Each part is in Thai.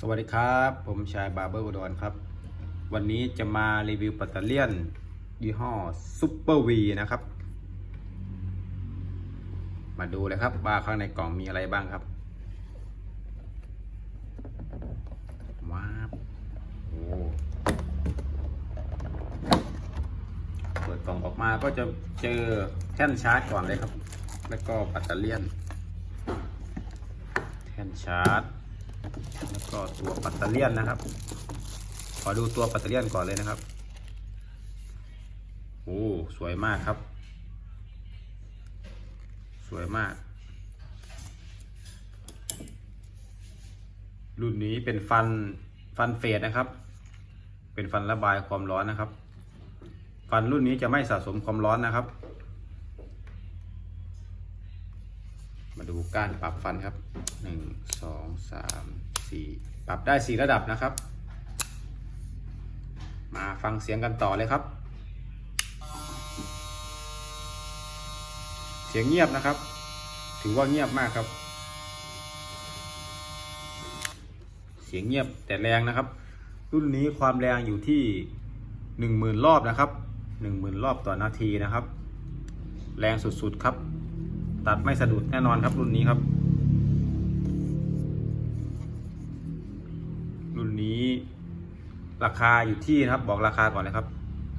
สวัสดีครับ ผมชายบาร์เบอร์อุดรครับ วันนี้จะมารีวิวปัตเตอร์เลียน ยี่ห้อซูเปอร์วีนะครับ มาดูเลยครับว่าข้างในกล่องมีอะไรบ้างครับว้าวโอ้เปิดกล่องออกมาก็จะเจอแท่นชาร์จก่อนเลยครับ แล้วก็ปัตเตอร์เลียน แท่นชาร์จ แล้วก็ตัวปัตเตอร์เลียนนะครับ ขอดูตัวปัตเตอร์เลียนก่อนเลยนะครับ โอ้ สวยมากครับ สวยมาก รุ่นนี้เป็นฟันฟันเฟดนะครับ เป็นฟันระบายความร้อนนะครับ ฟันรุ่นนี้จะไม่สะสมความร้อนนะครับ มาดูก้านปรับฟันครับ หนึ่งสองสามสี่ปรับได้สี่ระดับนะครับ มาฟังเสียงกันต่อเลยครับ เสียงเงียบนะครับ ถือว่าเงียบมากครับ เสียงเงียบแต่แรงนะครับ รุ่นนี้ความแรงอยู่ที่หนึ่งหมื่นรอบนะครับหนึ่งหมื่นรอบต่อนาทีนะครับ แรงสุดๆครับ ตัดไม่สะดุดแน่นอนครับรุ่นนี้ครับ นี้ราคาอยู่ที่นะครับบอกราคาก่อนเลยครับ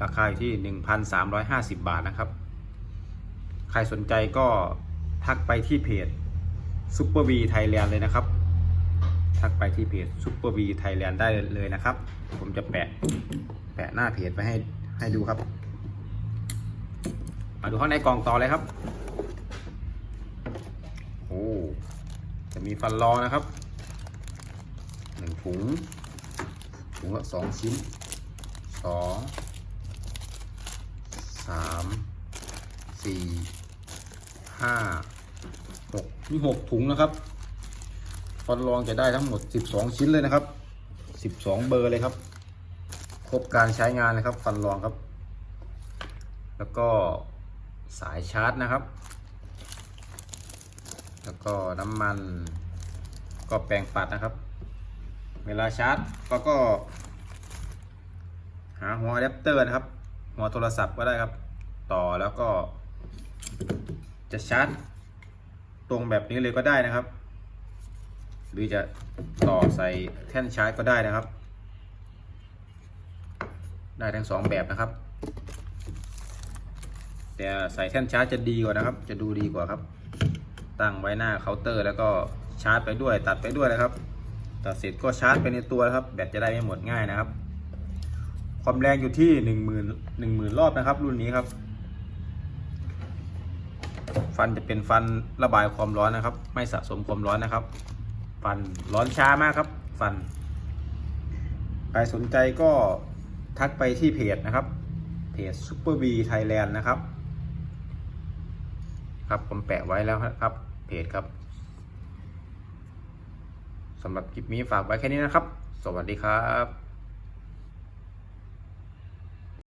ราคาอยู่ที่ 1,350 บาทนะครับ ใครสนใจก็ทักไปที่เพจ Super V Thailand เลยนะครับ ทักไปที่เพจ Super V Thailand ได้เลยนะครับ ผมจะแปะแปะหน้าเพจไปให้ให้ดูครับ มาดูข้างในกล่องต่อเลยครับ โอ้ จะมีฟันรอนะครับหนึ่งถุง ถุงละสองชิ้นสองสามสี่ห้าหกนี่หกถุงนะครับฟันรองจะได้ทั้งหมดสิบสองชิ้นเลยนะครับสิบสองเบอร์เลยครับ ครบการใช้งานเลยครับ ฟันรองครับ แล้วก็สายชาร์จนะครับ แล้วก็น้ำมันก็แปรงปัดนะครับ เวลาชาร์จก็ก็ หาหัวอะแดปเตอร์นะครับ หัวโทรศัพท์ก็ได้ครับ ต่อแล้วก็ จะชาร์จ ตรงแบบนี้เลยก็ได้นะครับ หรือจะต่อใส่แท่นชาร์จก็ได้นะครับ ได้ทั้งสองแบบนะครับ แต่ใส่แท่นชาร์จจะดีกว่านะครับ จะดูดีกว่าครับ ตั้งไว้หน้าเคาน์เตอร์แล้วก็ชาร์จไปด้วยตัดไปด้วยนะครับ ตัดเสร็จก็ชาร์จไปในตัวครับ แบตจะได้ไม่หมดง่ายนะครับ ความแรงอยู่ที่หนึ่งหมื่นหนึ่งหมื่นรอบนะครับ รุ่นนี้ครับ ฟันจะเป็นฟันระบายความร้อนนะครับ ไม่สะสมความร้อนนะครับ ฟันร้อนช้ามากครับ ฟันใครสนใจก็ทักไปที่เพจนะครับ เพจ Super B Thailand นะครับ ครับผมแปะไว้แล้วครับ เพจครับ สำหรับคลิปนี้ฝากไว้แค่นี้นะครับ สวัสดีครับ